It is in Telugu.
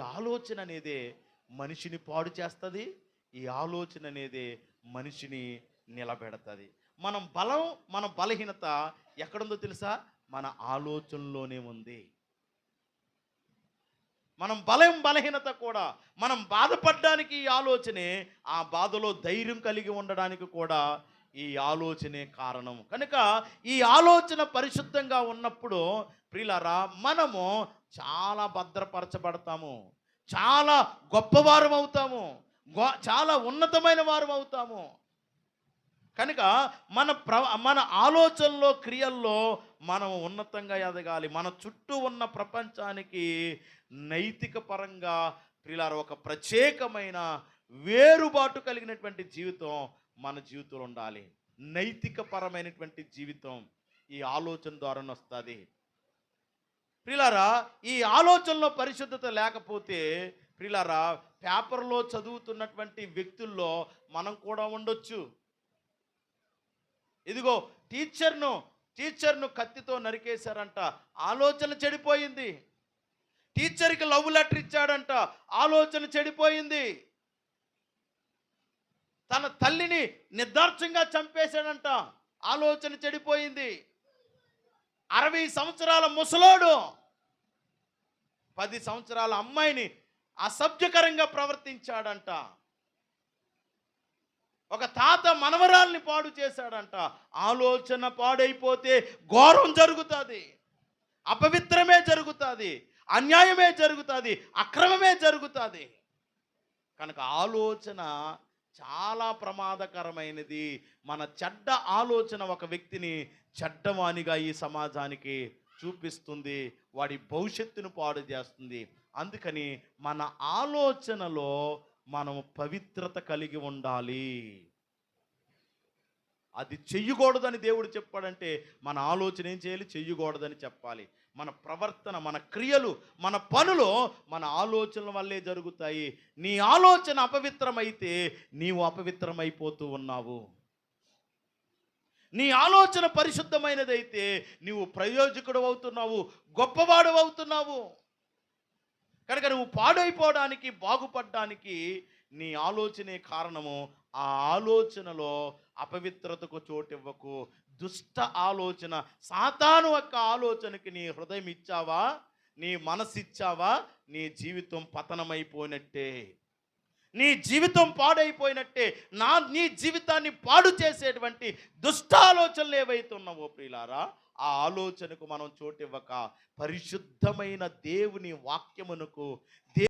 ఆలోచన అనేదే మనిషిని పాడు చేస్తుంది ఈ ఆలోచన అనేదే మనిషిని నిలబెడతది. మనం బలం మన బలహీనత ఎక్కడుందో తెలుసా? మన ఆలోచనలోనే ఉంది. మనం బలం బలహీనత కూడా మనం బాధపడడానికి ఈ ఆలోచనే ఆ బాధలో ధైర్యం కలిగి ఉండడానికి కూడా ఈ ఆలోచనే కారణం కనుక ఈ ఆలోచన పరిశుద్ధంగా ఉన్నప్పుడు ప్రిలరా మనము చాలా భద్రపరచబడతాము. చాలా గొప్పవారం అవుతాము. గొ- చాలా ఉన్నతమైన వారం అవుతాము. కనుక మన ప్ర మన ఆలోచనలో క్రియల్లో మనం ఉన్నతంగా ఎదగాలి. మన చుట్టూ ఉన్న ప్రపంచానికి నైతిక పరంగా ప్రియులార ఒక ప్రత్యేకమైన వేరుబాటు కలిగినటువంటి జీవితం మన జీవితంలో ఉండాలి. నైతిక పరమైనటువంటి జీవితం ఈ ఆలోచన ద్వారానే వస్తుంది ప్రిలారా ఈ ఆలోచనలో పరిశుద్ధత లేకపోతే ప్రిలారా పేపర్లో చదువుతున్నటువంటి వ్యక్తుల్లో మనం కూడా ఉండొచ్చు. ఇదిగో టీచర్ను టీచర్ను కత్తితో నరికేశారంట. ఆలోచన చెడిపోయింది. టీచర్కి లవ్ లెటర్ ఇచ్చాడంట. ఆలోచన చెడిపోయింది. తన తల్లిని నిర్దార్చంగా చంపేశాడంట. ఆలోచన చెడిపోయింది. అరవై సంవత్సరాల ముసలోడు పది సంవత్సరాల అమ్మాయిని అసభ్యకరంగా ప్రవర్తించాడంట. ఒక తాత మనవరాల్ని పాడు చేశాడంట. ఆలోచన పాడైపోతే ఘోరం జరుగుతుంది. అపవిత్రమే జరుగుతుంది. అన్యాయమే జరుగుతుంది. అక్రమమే జరుగుతుంది. కనుక ఆలోచన చాలా ప్రమాదకరమైనది. మన చెడ్డ ఆలోచన ఒక వ్యక్తిని చెడ్డవానిగా ఈ సమాజానికి చూపిస్తుంది. వాడి భవిష్యత్తును పాడు చేస్తుంది. అందుకని మన ఆలోచనలో మనం పవిత్రత కలిగి ఉండాలి. అది చెయ్యకూడదని దేవుడు చెప్పాడంటే మన ఆలోచన ఏం చేయాలి? చెయ్యకూడదని చెప్పాలి. మన ప్రవర్తన మన క్రియలు మన పనులు మన ఆలోచనల వల్లే జరుగుతాయి. నీ ఆలోచన అపవిత్రమైతే నీవు అపవిత్రమైపోతూ ఉన్నావు. నీ ఆలోచన పరిశుద్ధమైనదైతే నీవు ప్రయోజకుడు అవుతున్నావు గొప్పవాడు అవుతున్నావు. కనుక నువ్వు పాడైపోవడానికి బాగుపడడానికి నీ ఆలోచనే కారణము. ఆ ఆలోచనలో అపవిత్రతకు చోటివ్వకు. దుష్ట ఆలోచన సాతాను యొక్క ఆలోచనకి నీ హృదయం ఇచ్చావా? నీ మనసిచ్చావా నీ జీవితం పతనమైపోయినట్టే. నీ జీవితం పాడైపోయినట్టే. నా నీ జీవితాన్ని పాడు చేసేటువంటి దుష్ట ఆలోచనలు ఏవైతే ఉన్నావో ప్రియులారా ఆ ఆలోచనకు మనం చోటివ్వక పరిశుద్ధమైన దేవుని వాక్యమునకు దే